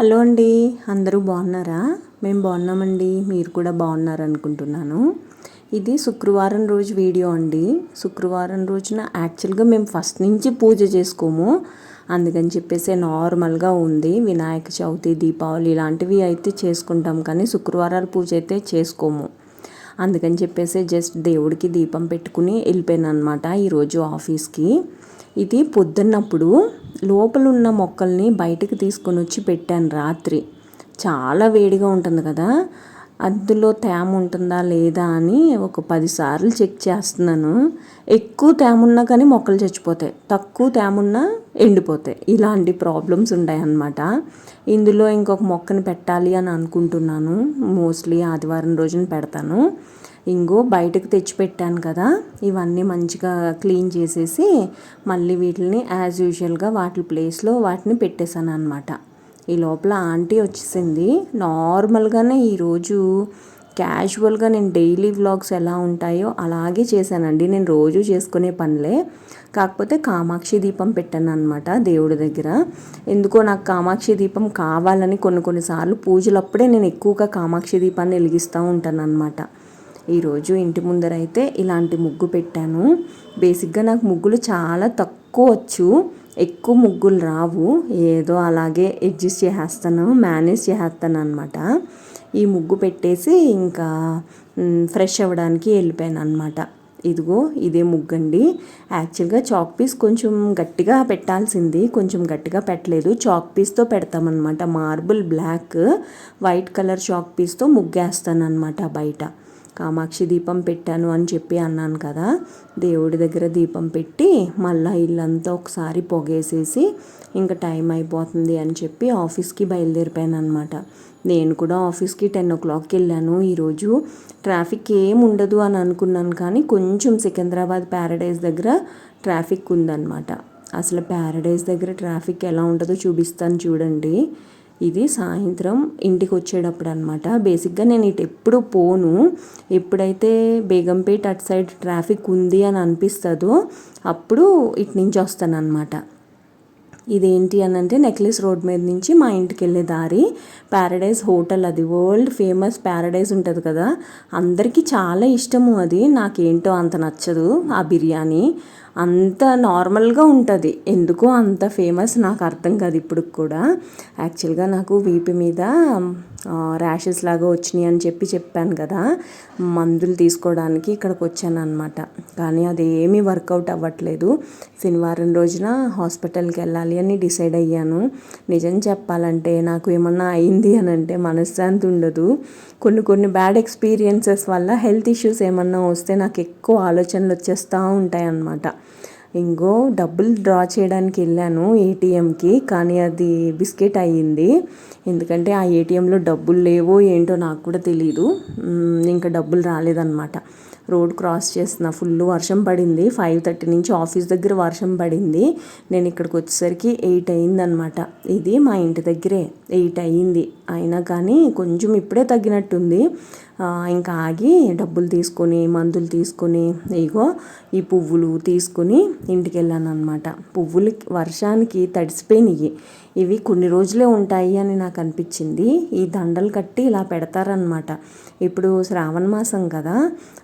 Hello అండి అందరూ బాగున్నారా? మేము బాగున్నామండి మీరు కూడా బాగున్నారు అనుకుంటున్నాను ఇది శుక్రవారం రోజు వీడియో అండి. శుక్రవారం రోజున యాక్చువల్గా మేము ఫస్ట్ నుంచి పూజ చేసుకోము. అందుకని చెప్పేసి నార్మల్గా ఉంది. వినాయక చవితి దీపావళి ఇలాంటివి అయితే చేసుకుంటాం. కానీ శుక్రవారాలు పూజ అయితే చేసుకోము. అందుకని చెప్పేసి జస్ట్ దేవుడికి దీపం పెట్టుకుని వెళ్ళిపోయాను అనమాట ఈరోజు ఆఫీస్కి. ఇది పొద్దున్నప్పుడు లోపల ఉన్న మొక్కల్ని బయటకు తీసుకొని వచ్చి పెట్టాను రాత్రి. చాలా వేడిగా ఉంటుంది కదా. అందులో తేమ ఉంటుందా లేదా అని ఒక పదిసార్లు చెక్ చేస్తున్నాను. ఎక్కువ తేమ ఉన్నా కానీ మొక్కలు చచ్చిపోతాయి. తక్కువ తేమ ఉన్నా ఎండిపోతాయి. ఇలాంటి ప్రాబ్లమ్స్ ఉంటాయి అన్నమాట. ఇందులో ఇంకొక మొక్కని పెట్టాలి అని అనుకుంటున్నాను. మోస్ట్లీ ఆదివారం రోజున పెడతాను. ఇంగో బయటకు తెచ్చిపెట్టాను కదా. ఇవన్నీ మంచిగా క్లీన్ చేసేసి మళ్ళీ వీటిని యాజ్ యూజువల్గా వాటి ప్లేస్లో వాటిని పెట్టేశాను అనమాట ఈ లోపల ఆంటీ వచ్చేసింది. నార్మల్గానే ఈరోజు క్యాజువల్గా నేను డైలీ వ్లాగ్స్ ఎలా ఉంటాయో అలాగే చేశానండి. నేను రోజు చేసుకునే పనులే. కాకపోతే కామాక్షి దీపం పెట్టాను అనమాట దేవుడి దగ్గర. ఎందుకో నాకు కామాక్షి దీపం కావాలని కొన్ని కొన్నిసార్లు పూజలప్పుడే నేను ఎక్కువగా కామాక్షి దీపాన్ని వెలిగిస్తూ ఉంటాను అనమాట ఈరోజు ఇంటి ముందర అయితే ఇలాంటి ముగ్గు పెట్టాను. బేసిక్గా నాకు ముగ్గులు చాలా తక్కువ వచ్చు. ఎక్కువ ముగ్గులు రావు. ఏదో అలాగే అడ్జస్ట్ చేసేస్తాను మేనేజ్ చేసేస్తాను అనమాట ఈ ముగ్గు పెట్టేసి ఇంకా ఫ్రెష్ అవ్వడానికి వెళ్ళిపోయాను అనమాట ఇదిగో ఇదే ముగ్గండి. యాక్చువల్గా చాక్ పీస్ కొంచెం గట్టిగా పెట్టాల్సింది. కొంచెం గట్టిగా పెట్టలేదు. చాక్ పీస్తో పెడతామన్నమాట. Marble black white colour chalk పీస్తో ముగ్గేస్తాను అనమాట బయట. కామాక్షి దీపం పెట్టాను అని చెప్పి అన్నాను కదా. దేవుడి దగ్గర దీపం పెట్టి మళ్ళీ ఇల్లంతా ఒకసారి పొగేసేసి ఇంకా టైం అయిపోతుంది అని చెప్పి ఆఫీస్కి బయలుదేరిపోయాను అనమాట నేను కూడా ఆఫీస్కి టెన్ ఓ క్లాక్కి వెళ్ళాను. ఈరోజు ట్రాఫిక్ ఏం ఉండదు అని అనుకున్నాను కానీ కొంచెం సికింద్రాబాద్ ప్యారడైజ్ దగ్గర ట్రాఫిక్ ఉందన్నమాట. అసలు ప్యారడైజ్ దగ్గర ట్రాఫిక్ ఎలా ఉంటుందో చూపిస్తాను చూడండి. ఇది సాయంత్రం ఇంటికి వచ్చేటప్పుడు అనమాట బేసిక్గా నేను ఇటు ఎప్పుడు పోను. ఎప్పుడైతే బేగంపేట అటు సైడ్ ట్రాఫిక్ ఉంది అని అనిపిస్తుందో అప్పుడు ఇటు నుంచి వస్తాను అనమాట ఇదేంటి అని అంటే నెక్లెస్ రోడ్ మీద నుంచి మా ఇంటికి వెళ్ళే దారి ప్యారడైజ్ హోటల్ అది. వరల్డ్ ఫేమస్ ప్యారడైజ్ ఉంటుంది కదా. అందరికీ చాలా ఇష్టము అది. నాకేంటో అంత నచ్చదు ఆ బిర్యానీ. అంత నార్మల్గా ఉంటుంది. ఎందుకు అంత ఫేమస్? నాకు అర్థం కాదు ఇప్పుడు కూడా. యాక్చువల్గా నాకు వీపీ మీద ర్యాషెస్ లాగా వచ్చినాయి అని చెప్పి చెప్పాను కదా. మందులు తీసుకోవడానికి ఇక్కడికి వచ్చాను అనమాట కానీ అది ఏమీ వర్కౌట్ అవ్వట్లేదు. శనివారం రోజున హాస్పిటల్కి వెళ్ళాలి అని డిసైడ్ అయ్యాను. నిజం చెప్పాలంటే నాకు ఏమన్నా అయింది అని అంటే మనశ్శాంతి ఉండదు. కొన్ని కొన్ని బ్యాడ్ ఎక్స్పీరియన్సెస్ వల్ల హెల్త్ ఇష్యూస్ ఏమన్నా వస్తే నాకు ఎక్కువ ఆలోచనలు వచ్చేస్తూ ఉంటాయి అన్నమాట ఇంకో డబ్బులు డ్రా చేయడానికి వెళ్ళాను ఏటీఎంకి కానీ అది బిస్కెట్ అయ్యింది. ఎందుకంటే ఆ ఏటీఎంలో డబ్బులు లేవో ఏంటో నాకు కూడా తెలియదు ఇంకా డబ్బులు రాలేదన్నమాట. రోడ్ క్రాస్ చేసిన ఫుల్ వర్షం పడింది. ఫైవ్ థర్టీ నుంచి ఆఫీస్ దగ్గర వర్షం పడింది. నేను ఇక్కడికి వచ్చేసరికి ఎయిట్ అయిందనమాట ఇది మా ఇంటి దగ్గరే. ఎయిట్ అయ్యింది. అయినా కానీ కొంచెం ఇప్పుడే తగ్గినట్టుంది. ఇంకా ఆగి డబ్బులు తీసుకొని మందులు తీసుకొని ఇగో ఈ పువ్వులు తీసుకుని ఇంటికి వెళ్ళాను అనమాట పువ్వులు వర్షానికి తడిసిపోయినాయి ఇవి కొన్ని రోజులే ఉంటాయి అని నాకు అనిపించింది. ఈ దండలు కట్టి ఇలా పెడతారనమాట ఇప్పుడు శ్రావణ మాసం కదా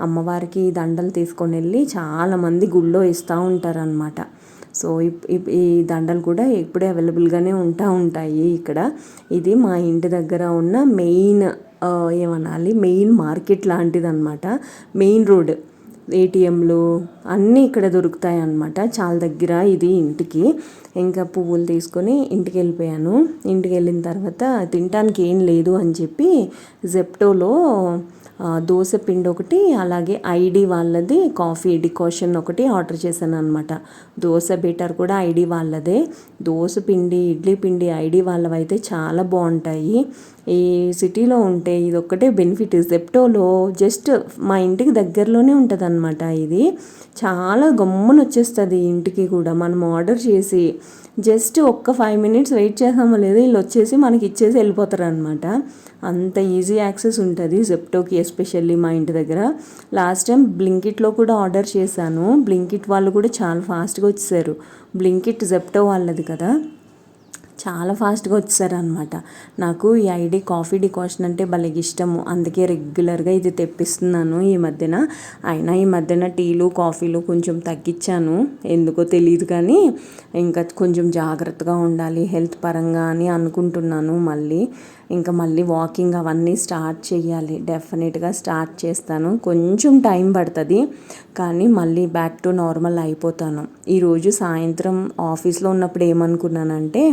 అమ్మవారికి దండలు తీసుకొని వెళ్ళి చాలామంది గుళ్ళో ఇస్తూ ఉంటారనమాట సో ఈ దండలు కూడా ఎప్పుడే అవైలబుల్గానే ఉంటా ఉంటాయి ఇక్కడ. ఇది మా ఇంటి దగ్గర ఉన్న మెయిన్ ఏమనాలి? మెయిన్ మార్కెట్ లాంటిది అనమాట మెయిన్ రోడ్. ఏటీఎంలు అన్నీ ఇక్కడ దొరుకుతాయి అన్నమాట చాలా దగ్గర ఇది ఇంటికి. ఇంకా పువ్వులు తీసుకొని ఇంటికి వెళ్ళిపోయాను ఇంటికి వెళ్ళిన తర్వాత తినటానికి ఏం లేదు అని చెప్పి జెప్టోలో దోశ పిండి ఒకటి అలాగే ఐడి వాళ్ళది కాఫీ డికాషన్ ఒకటి ఆర్డర్ చేశాను అనమాట దోశ బెటర్ కూడా ఐడి వాళ్ళదే. దోశ పిండి ఇడ్లీ పిండి ఐడి వాళ్ళవైతే చాలా బాగుంటాయి. ఈ సిటీలో ఉంటే ఇది ఒక్కటే బెనిఫిట్. జెప్టోలో జస్ట్ మా ఇంటికి దగ్గరలోనే ఉంటుంది అనమాట ఇది. చాలా గమ్మున వచ్చేస్తుంది ఇంటికి కూడా. మనం ఆర్డర్ చేసి జస్ట్ ఒక్క ఫైవ్ మినిట్స్ వెయిట్ చేసామో లేదో వీళ్ళు వచ్చేసి మనకి ఇచ్చేసి వెళ్ళిపోతారు అనమాట అంత ఈజీ యాక్సెస్ ఉంటుంది జెప్టోకి ఎస్పెషల్లీ మా ఇంటి దగ్గర. లాస్ట్ టైం బ్లింకిట్లో కూడా ఆర్డర్ చేశాను. బ్లింకిట్ వాళ్ళు కూడా చాలా ఫాస్ట్గా వచ్చేసారు. బ్లింకిట్ జెప్టో వాళ్ళది కదా. చాలా ఫాస్ట్గా వచ్చారనమాట నాకు ఈ ఐడి కాఫీ డికాషన్ అంటే భలే ఇష్టము. అందుకే రెగ్యులర్గా ఇది తెప్పిస్తున్నాను ఈ మధ్యన. అయినా ఈ మధ్యన టీలు కాఫీలు కొంచెం తగ్గించాను. ఎందుకో తెలియదు కానీ ఇంకా కొంచెం జాగ్రత్తగా ఉండాలి హెల్త్ పరంగా అని అనుకుంటున్నాను మళ్ళీ. ఇంకా మళ్ళీ వాకింగ్ అవన్నీ స్టార్ట్ చేయాలి. డెఫినెట్గా స్టార్ట్ చేస్తాను. కొంచెం టైం పడుతుంది కానీ మళ్ళీ బ్యాక్ టు నార్మల్ అయిపోతాను. ఈరోజు సాయంత్రం ఆఫీస్లో ఉన్నప్పుడు ఏమనుకున్నానంటే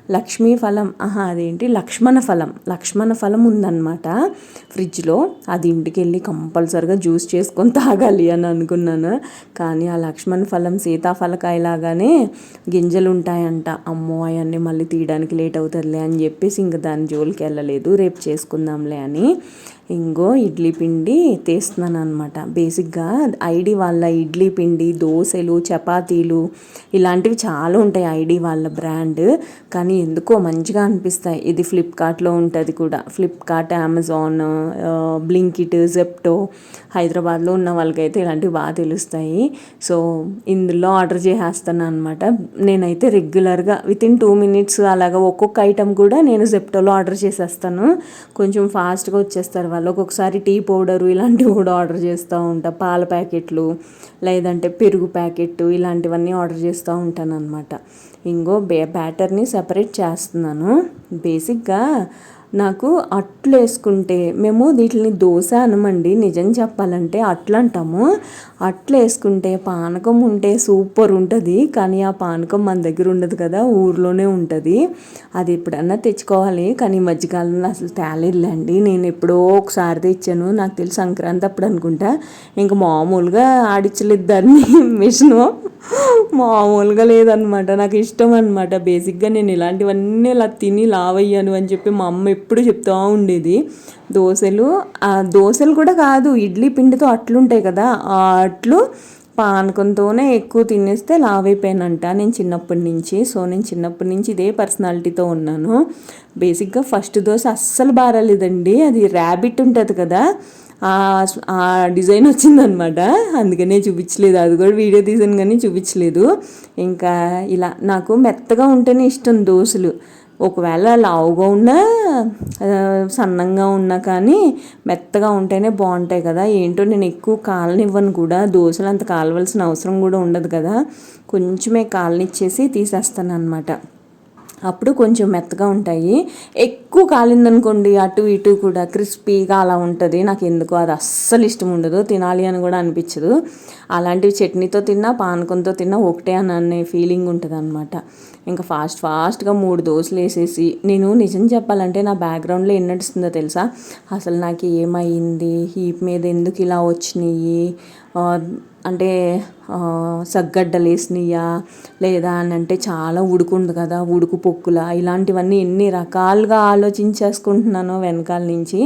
లక్ష్మీ ఫలం ఆహా అదేంటి? లక్ష్మణ ఫలం. లక్ష్మణ ఫలం ఉందన్నమాట ఫ్రిడ్జ్లో. అది ఇంటికి వెళ్ళి కంపల్సరిగా జ్యూస్ చేసుకొని తాగాలి అని అనుకున్నాను. కానీ ఆ లక్ష్మణ ఫలం సీతాఫలకాయలాగానే గింజలు ఉంటాయంట. అమ్మో అవన్నీ మళ్ళీ తీయడానికి లేట్ అవుతుందిలే అని చెప్పేసి ఇంక దాని జోలికి వెళ్ళలేదు. రేపు చేసుకుందాంలే అని ఇంగో ఇడ్లీ పిండి తీస్తున్నాను అనమాట బేసిక్గా ఐడి వాళ్ళ ఇడ్లీ పిండి దోశలు చపాతీలు ఇలాంటివి చాలా ఉంటాయి ఐడి వాళ్ళ బ్రాండ్. కానీ ఎందుకో మంచిగా అనిపిస్తాయి. ఇది ఫ్లిప్కార్ట్లో ఉంటుంది కూడా. ఫ్లిప్కార్ట్ అమెజాన్ బ్లింకిట్ జెప్టో హైదరాబాద్లో ఉన్న వాళ్ళకైతే ఇలాంటివి బాగా తెలుస్తాయి. సో ఇందులో ఆర్డర్ చేసేస్తాను అనమాట నేనైతే రెగ్యులర్గా విత్ ఇన్ టూ మినిట్స్ అలాగా ఒక్కొక్క ఐటెం కూడా నేను జెప్టోలో ఆర్డర్ చేసేస్తాను. కొంచెం ఫాస్ట్గా వచ్చేస్తారు వాళ్ళు. ఒక్కొక్కసారి టీ పౌడరు ఇలాంటివి కూడా ఆర్డర్ చేస్తూ ఉంటా. పాల ప్యాకెట్లు లేదంటే పెరుగు ప్యాకెట్ ఇలాంటివన్నీ ఆర్డర్ చేస్తూ ఉంటాను అనమాట ఇంకో బే బ్యాటర్ని సపరేట్ చేస్తున్నాను. బేసిక్గా నాకు అట్లు వేసుకుంటే మేము వీటిని దోశ అనమండి. నిజం చెప్పాలంటే అట్లు అంటాము అట్లు వేసుకుంటే పానకం ఉంటే సూపర్ ఉంటుంది. కానీ ఆ పానకం మన దగ్గర ఉండదు కదా ఊర్లోనే ఉంటుంది. అది ఎప్పుడన్నా తెచ్చుకోవాలి. కానీ ఈ మధ్యకాలంలో అసలు తేలేదులేండి. నేను ఎప్పుడో ఒకసారి తెచ్చాను. నాకు తెలిసి సంక్రాంతి అప్పుడు అనుకుంటా. ఇంకా మామూలుగా ఆడించలేదు దాన్ని. మిషను. మామూలుగా లేదనమాట నాకు ఇష్టం అనమాట బేసిక్గా నేను ఇలాంటివన్నీ ఇలా తిని లావయ్యాను అని చెప్పి మా అమ్మ ఎప్పుడు చెప్తూ ఉండేది. దోశలు ఆ దోశలు కూడా కాదు ఇడ్లీ పిండితో అట్లుంటాయి కదా. ఆ అట్లు పానకంతోనే ఎక్కువ తినేస్తే లావైపోయానంట. నేను చిన్నప్పటి నుంచి. సో నేను చిన్నప్పటి నుంచి ఇదే పర్సనాలిటీతో ఉన్నాను. బేసిక్గా ఫస్ట్ దోశ అస్సలు బారాలేదండి అది ర్యాబిట్ ఉంటుంది కదా. డిజైన్ వచ్చిందనమాట అందుకనే చూపించలేదు. అది కూడా వీడియో తీసాను కానీ చూపించలేదు. ఇంకా ఇలా నాకు మెత్తగా ఉంటేనే ఇష్టం దోశలు. ఒకవేళ లావుగా ఉన్నా సన్నంగా ఉన్నా కానీ మెత్తగా ఉంటేనే బాగుంటాయి కదా. ఏంటో నేను ఎక్కువ కాలనివ్వను కూడా. దోశలు అంత కాలవలసిన అవసరం కూడా ఉండదు కదా. కొంచెమే కాలనిచ్చేసి తీసేస్తాను అనమాట అప్పుడు కొంచెం మెత్తగా ఉంటాయి. ఎక్కువ కాలిందనుకోండి అటు ఇటు కూడా క్రిస్పీగా అలా ఉంటుంది. నాకు ఎందుకు అది అస్సలు ఇష్టం ఉండదు. తినాలి అని కూడా అనిపించదు. అలాంటివి చట్నీతో తిన్నా పానకంతో తిన్నా ఒకటే అని అనే ఫీలింగ్ ఉంటుంది అనమాట ఇంకా ఫాస్ట్ ఫాస్ట్గా మూడు దోశలు వేసేసి నేను నిజం చెప్పాలంటే నా బ్యాక్గ్రౌండ్లో ఎన్ని నడుస్తుందో తెలుసా? అసలు నాకు ఏమైంది? హీప్ మీద ఎందుకు ఇలా వచ్చినాయి? అంటే సగ్గడ్డలు వేసినాయా లేదా అని అంటే చాలా ఉడుకుంది కదా ఉడుకు పొక్కుల ఇలాంటివన్నీ ఎన్ని రకాలుగా ఆలోచించేసుకుంటున్నానో వెనకాల నుంచి.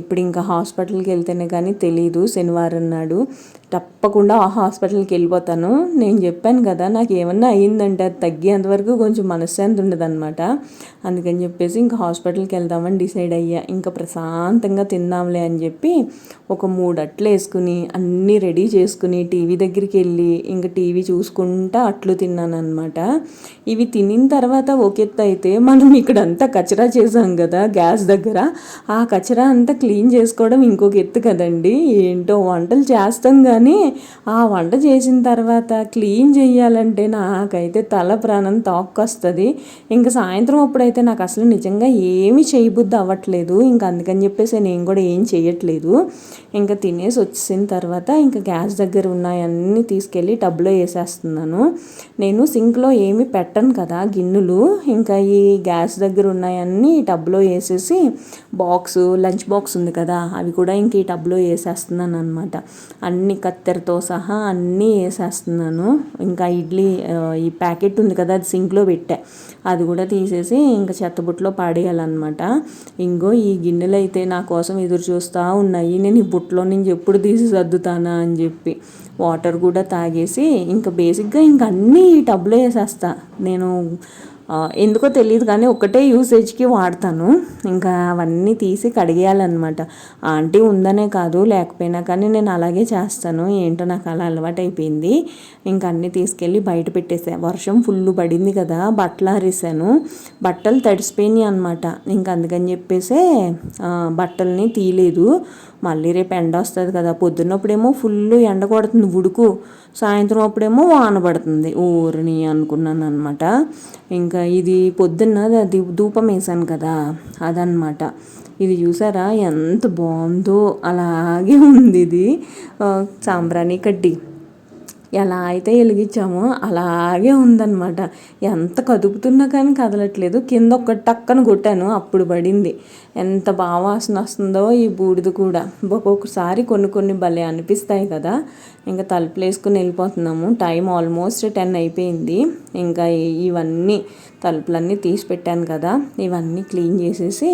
ఇప్పుడు ఇంకా హాస్పిటల్కి వెళ్తేనే కానీ తెలీదు శనివారం నాడు. తప్పకుండా ఆ హాస్పిటల్కి వెళ్ళిపోతాను. నేను చెప్పాను కదా నాకు ఏమన్నా అయ్యిందంటే అది తగ్గేంత వరకు కొంచెం మనశ్శాంతి ఉండదు అనమాట అందుకని చెప్పేసి ఇంకా హాస్పిటల్కి వెళ్దామని డిసైడ్ అయ్యా. ఇంకా ప్రశాంతంగా తిందాంలే అని చెప్పి ఒక మూడు అట్లు వేసుకుని అన్నీ రెడీ చేసుకుని టీవీ దగ్గరికి వెళ్ళి ఇంకా టీవీ చూసుకుంటా అట్లు తిన్నాను అనమాట ఇవి తినిన తర్వాత ఒక ఎత్తు అయితే మనం ఇక్కడంతా కచరా చేసాం కదా గ్యాస్ దగ్గర. ఆ కచరా అంతా క్లీన్ చేసుకోవడం ఇంకొక ఎత్తు కదండి. ఏంటో వంటలు చేస్తాం కానీ కానీ ఆ వంట చేసిన తర్వాత క్లీన్ చేయాలంటే నాకైతే తల ప్రాణం తాక్కొస్తుంది. ఇంకా సాయంత్రం అప్పుడైతే నాకు అసలు నిజంగా ఏమి చేయబుద్ధి అవ్వట్లేదు. ఇంకా అందుకని చెప్పేసి నేను కూడా ఏం చేయట్లేదు. ఇంకా తినేసి వచ్చిన తర్వాత ఇంకా గ్యాస్ దగ్గర ఉన్నాయన్నీ తీసుకెళ్ళి టబ్లో వేసేస్తున్నాను. నేను సింక్లో ఏమి పెట్టను కదా గిన్నెలు. ఇంకా ఈ గ్యాస్ దగ్గర ఉన్నాయన్నీ టబ్లో వేసేసి బాక్స్ లంచ్ బాక్స్ ఉంది కదా అవి కూడా ఇంక ఈ టబ్లో వేసేస్తున్నాను అనమాట అన్ని కత్తెరతో సహా అన్నీ వేసేస్తున్నాను. ఇంకా ఇడ్లీ ఈ ప్యాకెట్ ఉంది కదా అది సింక్లో పెట్టా. అది కూడా తీసేసి ఇంకా చెత్తబుట్టలో పాడేయాలన్నమాట. ఇంకో ఈ గిన్నెలు అయితే నా కోసం ఎదురు చూస్తూ ఉన్నాయి. నేను ఈ బుట్టలో నుంచి ఎప్పుడు తీసి సర్దుతానా అని చెప్పి వాటర్ కూడా తాగేసి ఇంకా బేసిక్గా ఇంక అన్నీ ఈ టబ్లో వేసేస్తా. నేను ఎందుకో తెలియదు కానీ ఒకటే యూసేజ్కి వాడతాను. ఇంకా అవన్నీ తీసి కడిగేయాలన్నమాట. ఆంటీ ఉందనే కాదు లేకపోయినా కానీ నేను అలాగే చేస్తాను. ఏంటో నాకు అలా అలవాటు అయిపోయింది ఇంకా అన్నీ తీసుకెళ్ళి బయట పెట్టేసా. వర్షం ఫుల్ పడింది కదా బట్టలు ఆరేసాను. బట్టలు తడిసిపోయినాయి అనమాట ఇంకా అందుకని చెప్పేసే బట్టల్ని తీయలేదు. మళ్ళీ రేపు ఎండ వస్తుంది కదా పొద్దున్నప్పుడేమో ఫుల్ ఎండ కొడుతుంది ఉడుకు. సాయంత్రం అప్పుడేమో వాన పడుతుంది. ఊరిని అనుకున్నాను అనమాట ఇంకా ఇది పొద్దున్న అది ధూపం వేసాను కదా అదనమాట ఇది చూసారా? ఎంత బాగుందో అలాగే ఉంది ఇది. సాంబ్రాణి కడ్డీ. ఎలా అయితే వెలిగించామో అలాగే ఉందన్నమాట. ఎంత కదుపుతున్నా కానీ కదలట్లేదు. కింద ఒక టక్కన కొట్టాను అప్పుడు పడింది. ఎంత బాగా వస్తుందో ఈ బూడిద కూడా. ఒక్కొక్కసారి కొన్ని కొన్ని భలే అనిపిస్తాయి కదా. ఇంకా తలుపులు వేసుకుని వెళ్ళిపోతున్నాము. టైం ఆల్మోస్ట్ టెన్ అయిపోయింది. ఇంకా ఇవన్నీ తలుపులన్నీ తీసి పెట్టాను కదా. ఇవన్నీ క్లీన్ చేసేసి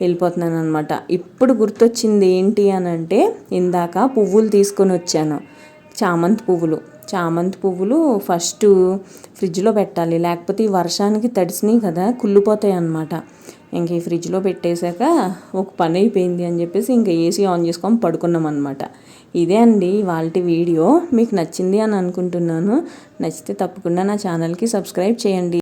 వెళ్ళిపోతున్నాను అనమాట ఇప్పుడు గుర్తొచ్చింది ఏంటి అని అంటే ఇందాక పువ్వులు తీసుకొని వచ్చాను. చామంతి పువ్వులు. చామంతి పువ్వులు ఫస్ట్ ఫ్రిడ్జ్లో పెట్టాలి. లేకపోతే ఈ వర్షానికి తడిసినాయి కదా కుళ్ళిపోతాయి అన్నమాట. ఇంక ఈ ఫ్రిడ్జ్లో పెట్టేశాక ఒక పని అయిపోయింది అని చెప్పేసి ఇంకా ఏసీ ఆన్ చేసుకొని పడుకున్నాం అనమాట ఇదే అండి వాళ్ళ వీడియో. మీకు నచ్చింది అని అనుకుంటున్నాను. నచ్చితే తప్పకుండా నా ఛానల్కి సబ్స్క్రైబ్ చేయండి.